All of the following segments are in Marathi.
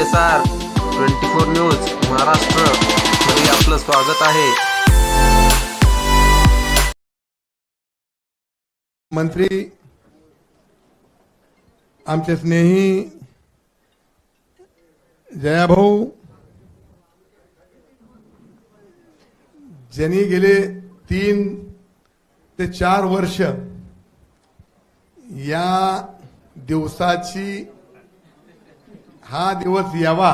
S R twenty four news Maharashtra. मध्ये आपलं स्वागत आहे. मंत्री आमचे स्नेही जयाभाऊ ज्यांनी गेले तीन ते चार वर्ष या दिवसाची हा दिवस यावा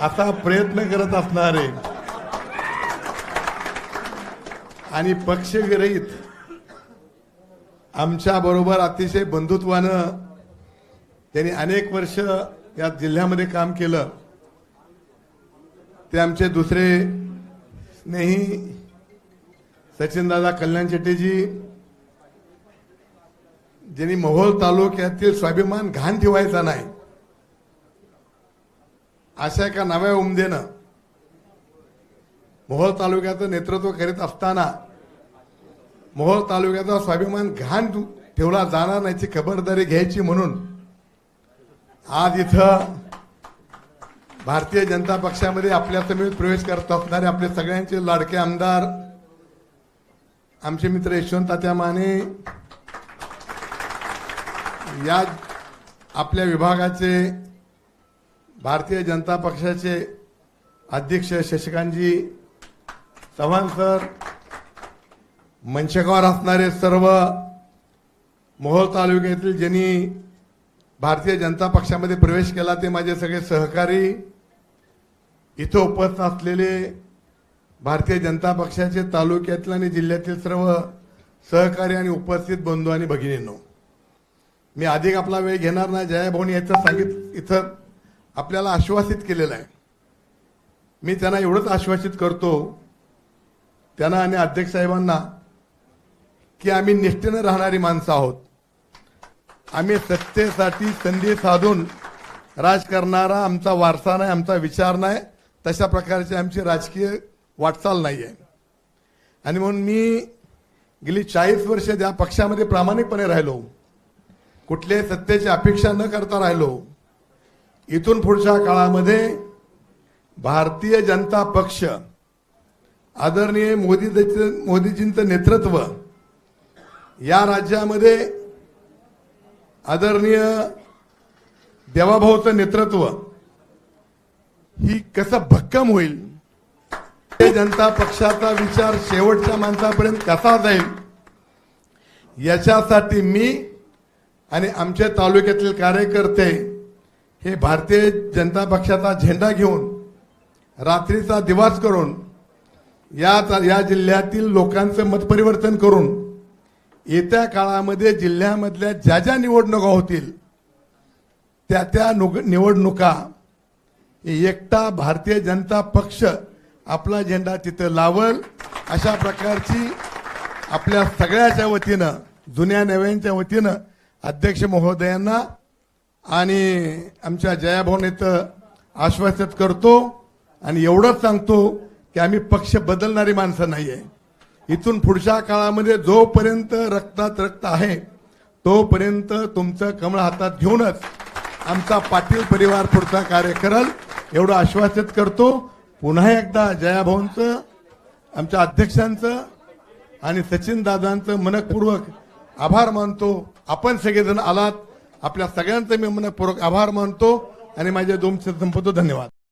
असा प्रयत्न करत असणारे आणि पक्षविरहित आमच्या बरोबर अतिशय बंधुत्वानं त्यांनी अनेक वर्ष या जिल्ह्यामध्ये काम केलं. ते आमचे दुसरे स्नेही सचिनदादा कल्याण शेट्टीजी ज्यांनी मोहोळ तालुक्यातील स्वाभिमान घाण ठेवायचा नाही. अशा एका नव्या उमदेनं मोहोळ तालुक्याचं नेतृत्व करीत असताना मोहोळ तालुक्याचा स्वाभिमान घाण ठेवला जाणार नाहीची खबरदारी घ्यायची म्हणून आज इथं भारतीय जनता पक्षामध्ये आपल्या समेत प्रवेश करत असणारे आपले सगळ्यांचे लाडके आमदार आमचे मित्र यशवंत तात्या माने या आपल्या विभागाचे भारतीय जनता पक्षाचे अध्यक्ष शशिकांतजी चव्हाण सर मंचकावर असणारे सर्व मोहोळ तालुक्यातील ज्यांनी भारतीय जनता पक्षामध्ये प्रवेश केला ते माझे सगळे सहकारी इथं उपस्थित असलेले भारतीय जनता पक्षाचे तालुक्यातील आणि जिल्ह्यातील सर्व सहकारी आणि उपस्थित बंधू आणि भगिनींनो मी अधिक आपला वेळ घेणार नाही. जयाभाऊनी याचं सांगित इथं आपल्याला आश्वासित केलेलं आहे. मी त्यांना एवढंच आश्वासित करतो त्यांना आणि अध्यक्ष साहेबांना की आम्ही निष्ठेनं राहणारी माणसं आहोत. आम्ही सत्तेसाठी संधी साधून राज करणारा आमचा वारसा नाही आमचा विचार नाही तशा प्रकारची आमची राजकीय वाटचाल नाही आहे. आणि म्हणून मी गेली चाळीस वर्ष त्या पक्षामध्ये प्रामाणिकपणे राहिलो कुठल्याही सत्तेची अपेक्षा न करता राहिलो इथून पुढच्या काळामध्ये भारतीय जनता पक्ष आदरणीय मोदी मोदीजींचं नेतृत्व या राज्यामध्ये आदरणीय देवाभाऊचं नेतृत्व ही कसं भक्कम होईल? जनता पक्षाचा विचार शेवटच्या माणसापर्यंत कसा जाईल? याच्यासाठी मी आणि आमच्या तालुक्यातील कार्यकर्ते हे भारतीय जनता पक्षाचा झेंडा घेऊन रात्रीचा दिवास करून या या जिल्ह्यातील लोकांचं मतपरिवर्तन करून येत्या काळामध्ये जिल्ह्यामधल्या ज्या ज्या निवडणुका होतील त्या त्या नुग- निवडणुका एकटा भारतीय जनता पक्ष आपला झेंडा तिथं लावल अशा प्रकारची आपल्या सगळ्याच्या वतीनं जुन्या नव्यांच्या वतीनं अध्यक्ष महोदयांना आणि आमच्या जयाभाऊने इथं आश्वासित करतो आणि एवढंच सांगतो की आम्ही पक्ष बदलणारी माणसं नाही आहे इथून पुढच्या काळामध्ये जोपर्यंत रक्तात रक्त आहे तोपर्यंत तुमचं कमळ हातात घेऊनच आमचा पाटील परिवार पुढचा कार्य करल एवढं आश्वासित करतो. पुन्हा एकदा जयाभाऊंचं आमच्या अध्यक्षांचं आणि सचिन दादांचं मनपूर्वक आभार मानतो. आपण सगळेजण आलात. आपल्या सगळ्यांचं मी मनपूर्वक आभार मानतो आणि माझे दोन संपतो. धन्यवाद.